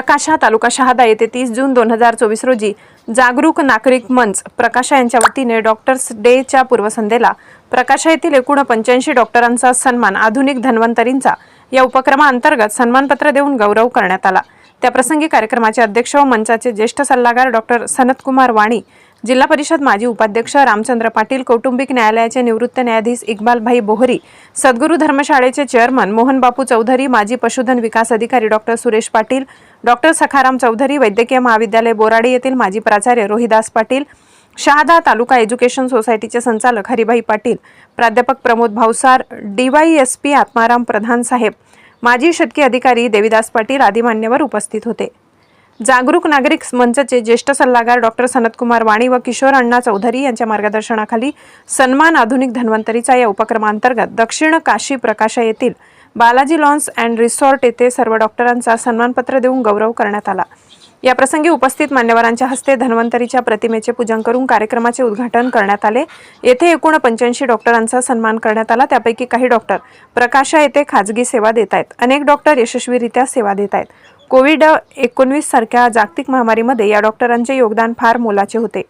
प्रकाशा तालुका शहादा येथे तीस जून दोन हजार चोवीस रोजी जागरूक नागरिक मंच प्रकाशा यांच्या वतीने डॉक्टर्स डेच्या पूर्वसंध्येला प्रकाशा येथील एकूण पंच्याऐंशी डॉक्टरांचा सन्मान आधुनिक धन्वंतरींचा या उपक्रमाअंतर्गत सन्मानपत्र देऊन गौरव करण्यात आला. त्याप्रसंगी कार्यक्रमाचे अध्यक्ष व मंचाचे ज्येष्ठ सल्लागार डॉक्टर सनतकुमार वाणी जिल्हा परिषद माजी उपाध्यक्ष रामचंद्र पाटील कौटुंबिक न्यायालयाचे निवृत्त न्यायाधीश इक्बालभाई बोहरी सद्गुरू धर्मशाळेचे चेअरमन मोहन बापू चौधरी माजी पशुधन विकास अधिकारी डॉक्टर सुरेश पाटील डॉक्टर सखाराम चौधरी वैद्यकीय महाविद्यालय बोराडे येथील माजी प्राचार्य रोहिदास पाटील शहादा तालुका एज्युकेशन सोसायटीचे संचालक हरिभाई पाटील प्राध्यापक प्रमोद भावसार डीवायएसपी आत्माराम प्रधान साहेब माजी शतकी अधिकारी देविदास पाटील आदी मान्यवर उपस्थित होते. जागरूक नागरिक मंचचे ज्येष्ठ सल्लागार डॉक्टर सनतकुमार वाणी व किशोर अण्णा चौधरी यांच्या मार्गदर्शनाखाली सन्मान आधुनिक धन्वंतरीचा या उपक्रमांतर्गत दक्षिण काशी प्रकाशा येथील बालाजी लॉन्स अँड रिसॉर्ट येथे सर्व डॉक्टरांचा सन्मानपत्र देऊन गौरव करण्यात आला. या प्रसंगी उपस्थित मान्यवरांच्या हस्ते धन्वंतरीच्या प्रतिमेचे पूजन करून कार्यक्रमाचे उद्घाटन करण्यात आले. येथे एकूण पंच्याऐंशी डॉक्टरांचा सन्मान करण्यात आला. त्यापैकी काही डॉक्टर प्रकाशा येथे खाजगी सेवा देत आहेत. अनेक डॉक्टर यशस्वीरित्या सेवा देत आहेत. कोविड एकोणवीस सारख्या जागतिक महामारीमध्ये या डॉक्टरांचे योगदान फार मोलाचे होते.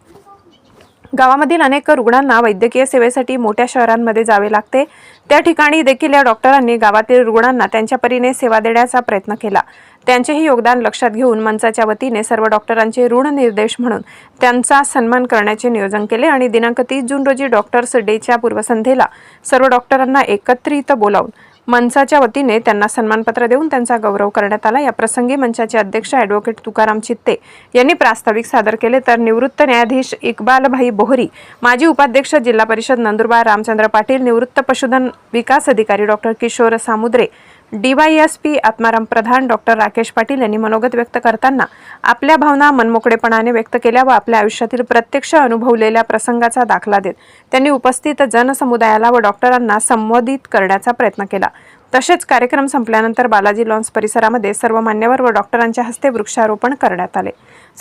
गावामधील अनेक रुग्णांना वैद्यकीय सेवेसाठी मोठ्या शहरांमध्ये जावे लागते. त्या ठिकाणी देखील या डॉक्टरांनी गावातील रुग्णांना त्यांच्या परीने सेवा देण्याचा प्रयत्न केला. त्यांचेही योगदान लक्षात घेऊन मंचाच्या वतीने सर्व डॉक्टरांचे ऋण निर्देश म्हणून त्यांचा सन्मान करण्याचे नियोजन केले आणि दिनांक तीस जून रोजी डॉक्टर्स डेच्या पूर्वसंध्येला सर्व डॉक्टरांना एकत्रित बोलावून मंचाच्या वतीने त्यांना सन्मानपत्र देऊन त्यांचा गौरव करण्यात आला. या प्रसंगी मंचाचे अध्यक्ष ॲडव्होकेट तुकाराम चित्ते यांनी प्रास्ताविक सादर केले. तर निवृत्त न्यायाधीश इक्बालभाई बोहरी माजी उपाध्यक्ष जिल्हा परिषद नंदुरबार रामचंद्र पाटील निवृत्त पशुधन विकास अधिकारी doctor Kishor Samudre DYSP Atmaram Pradhan doctor Rakesh Patil यांनी मनोगत व्यक्त करताना आपल्या भावना मनमोकळेपणाने व्यक्त केल्या व आपल्या आयुष्यातील प्रत्यक्ष अनुभवलेल्या प्रसंगाचा दाखला देत त्यांनी उपस्थित जनसमुदायाला व डॉक्टरांना संबोधित करण्याचा प्रयत्न केला. तसेच कार्यक्रम संपल्यानंतर बालाजी लॉन्स परिसरामध्ये सर्व मान्यवर व डॉक्टरांच्या हस्ते वृक्षारोपण करण्यात आले.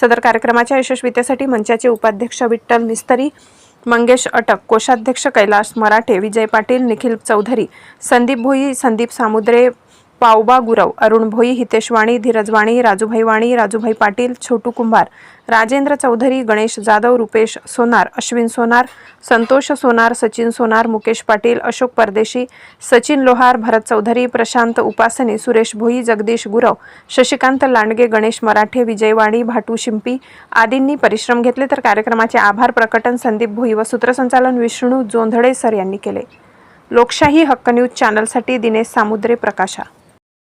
सदर कार्यक्रमाच्या यशस्वीतेसाठी मंचाचे उपाध्यक्ष विठ्ठल मिस्तरी मंगेश अटक कोषाध्यक्ष कैलास मराठे विजय पाटील निखिल चौधरी संदीप भोई संदीप सामुद्रे पावबा गुरव अरुण भोई हितेश वाणी धीरज वाणी राजूभाई वाणी राजूभाई पाटील छोटू कुंभार राजेंद्र चौधरी गणेश जाधव रुपेश सोनार अश्विन सोनार संतोष सोनार सचिन सोनार मुकेश पाटील अशोक परदेशी सचिन लोहार भरत चौधरी प्रशांत उपासने सुरेश भोई जगदीश गुरव शशिकांत लांडगे गणेश मराठे विजयवाणी भाटू शिंपी आदींनी परिश्रम घेतले तर कार्यक्रमाचे आभार प्रकटन संदीप भोई व सूत्रसंचालन विष्णू जोंधळे सर यांनी केले. लोकशाही हक्क न्यूज चॅनलसाठी दिनेश सामुद्रे प्रकाशा.